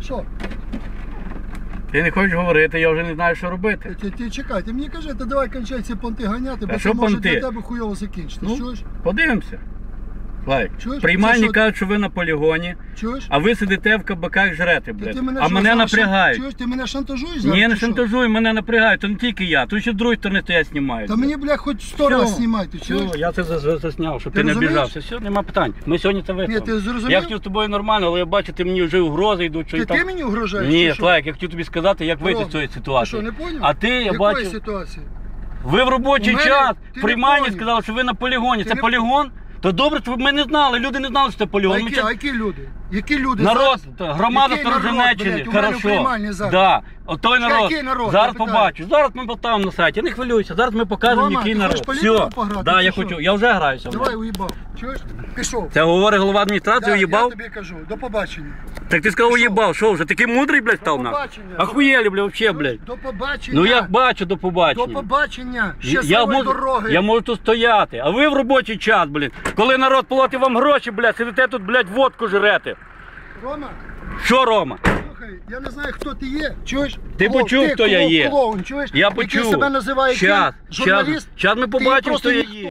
Що? Ти не хочеш говорити, я вже не знаю, що робити. Ти, ти чекай, ти мені кажи, ти давай кончай ці понти ганяти, бо це може понти? для тебе хуйово закінчити. Ну, Чуєш? Подивимося. Лайк. Чуєш? Приймальні Це що? кажуть, що ви на полігоні, Чуєш? а ви сидите в кабаках жрете, Ти, блядь. мене а що, мене зараз шан- напрягають. Чуєш, ти мене шантажуєш зараз? Ні, не чи що? шантажуй, мене напрягають, то не тільки я, тут ще з другої сторони стоять знімають. Та мені, бля, хоч сто Все, раз знімати, чуєш? Все, я це за- за- засняв, щоб Ти ти, не розумієш? обіжався. Все, нема питань. Ми сьогодні це виправимо. Ні, ти зрозумів? Я хотів з тобою нормально, але я бачу, ти мені вже угрози йдуть. Що Ти, там... ти мені угрожаєш? Ні, чи що? Слайк, я хотів тобі сказати, як вийти з цієї Ти ситуації. що, не поняв? А ти, я Якої бачу, ситуації? ви в робочий У мене- час ти не приймальні поняв. сказали, що ви на полігоні. Ти Це не- полігон? То добре, то ми не знали, люди не знали, що це А полігон. Які, а які люди? Які люди Народ, зараз? громада Який народ, Сторожинеччини, блядь, у мене в хорошо. приймальні зараз? Да, от той Чекай, народ. який народ? Зараз питаю. побачу. Зараз ми поставимо на сайті. Не хвилюйся. Зараз ми покажемо, Рома, який ти народ. хочеш політику Все. пограти, Да, чи я що? хочу. Я вже граюся. Давай уїбав. Чуєш? Пішов. Це говорить голова адміністрації, Да, уїбав? Я тобі кажу, до побачення. Так ти сказав, Пішов. уїбав. Що вже? Такий мудрий, блядь, став на? побачення. Ахуєлі, блядь, вообще, блядь. До побачення. Ну я бачу до До побачення. побачення. Я Щасливої можу, дороги. я можу тут стояти, а ви в робочий час, блін. Коли народ платить вам гроші, блядь, сидите тут, блядь, водку жрете. Рома, Що, Рома? Слухай, я не знаю, хто ти є. Чуєш? Ти Клоун, почув, хто я клоун, є? Клоун, чуєш? Я Який почув. себе називає Щас, ким? журналіст. щас, щас ми Ти побачимо, просто хто я ніхто. є.